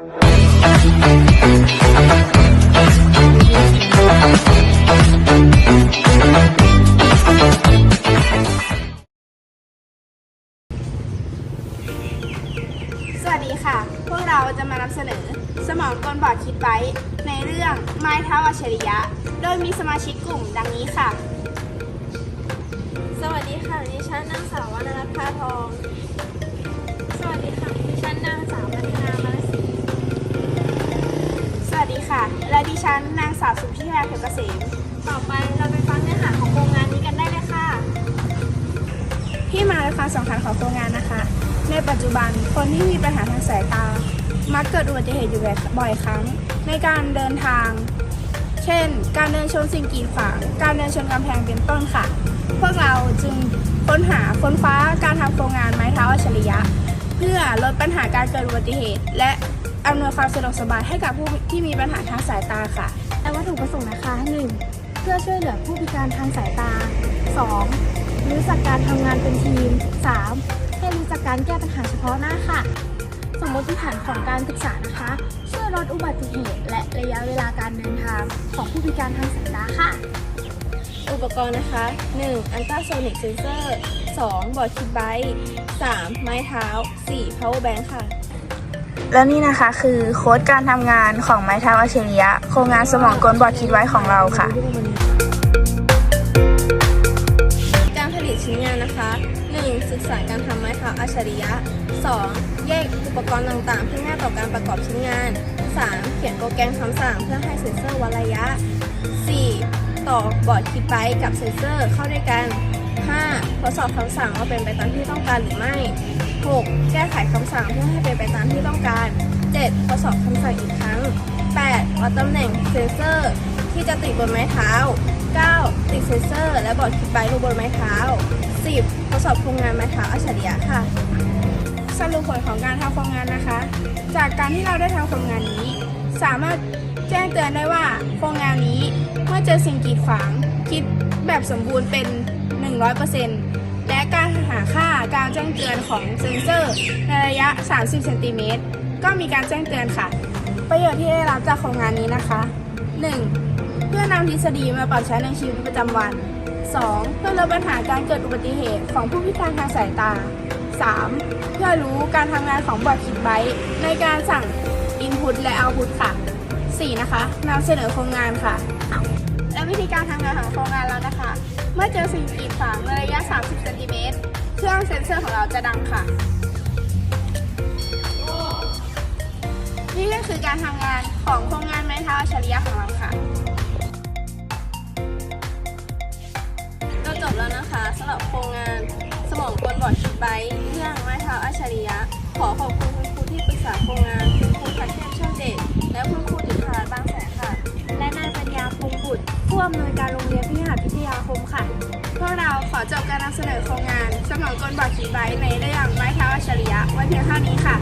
สวัสดีค่ะ พวกเราจะมานำเสนอ สมองกลบอดคิดไว้ ในเรื่องไม้เท้าอัจฉริยะ โดยมีสมาชิกกลุ่มดังนี้ค่ะ สวัสดีค่ะ ดิฉันนางสาววรรณรัตน์พาทอง สวัสดีค่ะ ดิฉันนางสาวรัตนามา ค่ะ และดิฉันนางสาวสุพิชาเขมเกษมต่อไปเราไปฟังเนื้อหาของโครงงานนี้กันได้เลยค่ะ ที่มาและความสำคัญของโครงงานนะคะ ในปัจจุบันคนที่มีปัญหาทางสายตา มักเกิดอุบัติเหตุอยู่บ่อยครั้ง ในการเดินทาง เช่น การเดินชนสิ่งกีดขวาง การเดินชนกำแพงเป็นต้นค่ะ พวกเราจึงค้นหาค้นคว้าการทำโครงงานไม้เท้าอัจฉริยะ เพื่อลดปัญหาการเกิดอุบัติเหตุ และ อำนวยความสะดวกสบายให้กับผู้ที่มีปัญหาทางสายตาค่ะ และวัตถุประสงค์นะคะ 1. เพื่อช่วยเหลือผู้พิการทางสายตา 2. รู้จักการทำงานเป็นทีม 3. ให้รู้จักการแก้ปัญหาเฉพาะหน้าค่ะ สมมติฐานของการศึกษานะคะ ช่วยลดอุบัติเหตุ และระยะเวลาการเดินทางของผู้พิการทางสายตาค่ะ อุปกรณ์นะคะ 1. อันตราโซนิกเซนเซอร์ 2. บอร์ดคิดไบต์ 3. ไม้เท้า 4. power bank ค่ะ และนี่นะคะคือโค้ดการทำงานของไม้เท้าอัจฉริยะ โครงงานสมองกลบอดคิดไว้ของเราค่ะ การผลิตชิ้นงานนะคะ 1. ศึกษาการทำไม้เท้าอัจฉริยะ 2. แยกอุปกรณ์ต่างๆ เพื่อง่ายต่อการประกอบชิ้นงาน 3. เขียนโปรแกรมคำสั่งเพื่อให้เซ็นเซอร์วัดระยะ 4. ต่อบอร์ดคิดไบต์กับเซ็นเซอร์เข้าด้วยกัน 5. ทดสอบคำสั่งว่าเป็นไปตามที่ต้องการหรือไม่ 6. แก้ไขคำสั่งเพื่อให้เป็นไปตามที่ต้องการ 7. ทดสอบคำสั่งอีกครั้ง 8. วัดตำแหน่งเซนเซอร์ ที่จะติดบนไม้เท้า 9. ติดเซนเซอร์ และบอร์ดคิดไบต์ลงบนไม้เท้า 10. ทดสอบโครงงานไม้เท้าอัจฉริยะค่ะ สรุปผลของการทำโครงงานนะคะ จากการที่เราได้ทำโครงงานนี้ สามารถแจ้งเตือนได้ว่าโครงงานนี้เมื่อเจอสิ่งกีดขวางคิดแบบสมบูรณ์เป็น 100%และการหาค่าการแจ้งเตือนของเซ็นเซอร์ในระยะ 30เซนติเมตรก็มีการแจ้งเตือนค่ะ ประโยชน์ที่ได้รับจากโครงงานนี้นะคะ 1. เพื่อนำทฤษฎีมาปรับใช้ในชีวิตประจำวัน 2. เพื่อลดปัญหาการเกิดอุบัติเหตุของผู้พิการทางสายตา 3. เพื่อรู้การทำงานของบอร์ดคิดไบต์ในการสั่ง Input และ Output ค่ะ 4. นะคะนำเสนอโครงงานค่ะ วิธีการทำงานของโครงงานเรานะคะ เมื่อเจอสิ่งกีดขวางในระยะ 30เซนติเมตรเครื่องเซ็นเซอร์ของเราจะดังค่ะ นี่ก็คือการทำงานของโครงงานไม้เท้าอัจฉริยะของเราค่ะก็จบแล้วนะคะสำหรับโครงงานสมองกลบอร์ดคิดไบต์เรื่องไม้เท้าอัจฉริยะ ขอขอบคุณคุณครูที่ปรึกษาโครงงานคุณครูทักเทพช่างเดชและคุณครู ผู้อำนวยการโรงเรียนพิหารพิทยาคมค่ะ พวกเราขอจบการนำเสนอโครงงานสมองกลบอดขีดไบในเรื่องไม้เท้าอัจฉริยะไว้เพียงเท่านี้ค่ะ